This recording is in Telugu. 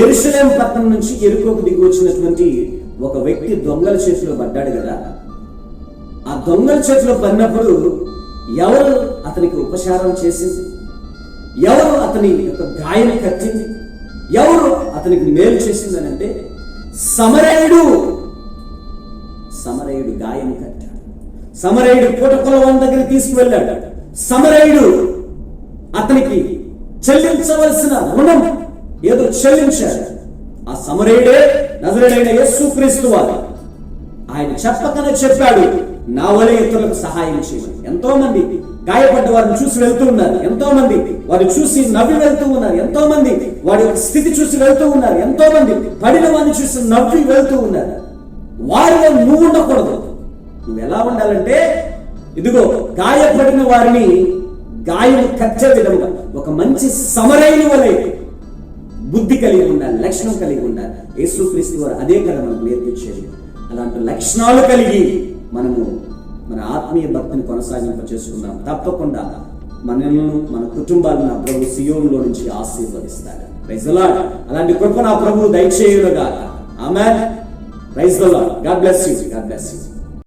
ఎరుసలేం పట్టణం నుంచి ఎరుకోకు దిగి వచ్చినటువంటి ఒక వ్యక్తి దొంగల చేతిలో పడ్డాడు కదా. ఆ దొంగల చేతిలో పడినప్పుడు ఎవరు అతనికి ఉపచారం చేసింది? ఎవరు అతని యొక్క గాయం కట్టింది? ఎవరు అతనికి మేలు చేసింది అని అంటే సమరయుడు. సమరయుడు గాయం కట్టాడు. సమరయుడు పూటకులవాని దగ్గర తీసుకువెళ్ళాడు. సమరయుడు అతనికి చెల్లించవలసిన రుణం ఏదో చెల్లించాడు ఆ సమరయుడే నజరేడైన యస్సు క్రీస్తు వారు. ఆయన చెప్పకనే చెప్పాడు నా వలె ఇతరులకు సహాయం చేయమని. ఎంతో మంది గాయపడ్డ వారిని చూసి వెళ్తూ ఉన్నారు. ఎంతో మంది వారిని చూసి నవ్వి వెళ్తూ ఉన్నారు. ఎంతో మంది వారి యొక్క స్థితి చూసి వెళ్తూ ఉన్నారు. ఎంతో మంది పడిన వారిని చూసి నవ్వి వెళ్తూ ఉన్నారు. వారిలో నువ్వు ఉండకూడదు. నువ్వు ఎలా ఉండాలంటే ఇదిగో గాయపడిన వారిని గాయం కచ్చే విధంగా ఒక మంచి సమరైన వలె బుద్ధి కలిగి ఉండాలి లక్షణం కలిగి ఉండాలి. యేసుక్రీస్తు వారు అదే కదా మనకు నేర్పించేది. అలాంటి లక్షణాలు కలిగి మనము మన ఆత్మీయ భక్తిని కొనసాగింప చేసుకుందాం. తప్పకుండా మనల్ని మన కుటుంబాలను నా ప్రభు సియోన్లో నుంచి ఆశీర్వదిస్తాడు. ప్రైజ్ అలాంటి కృప నా ప్రభు దయచేయులుగా ఆమె praise God bless you God bless you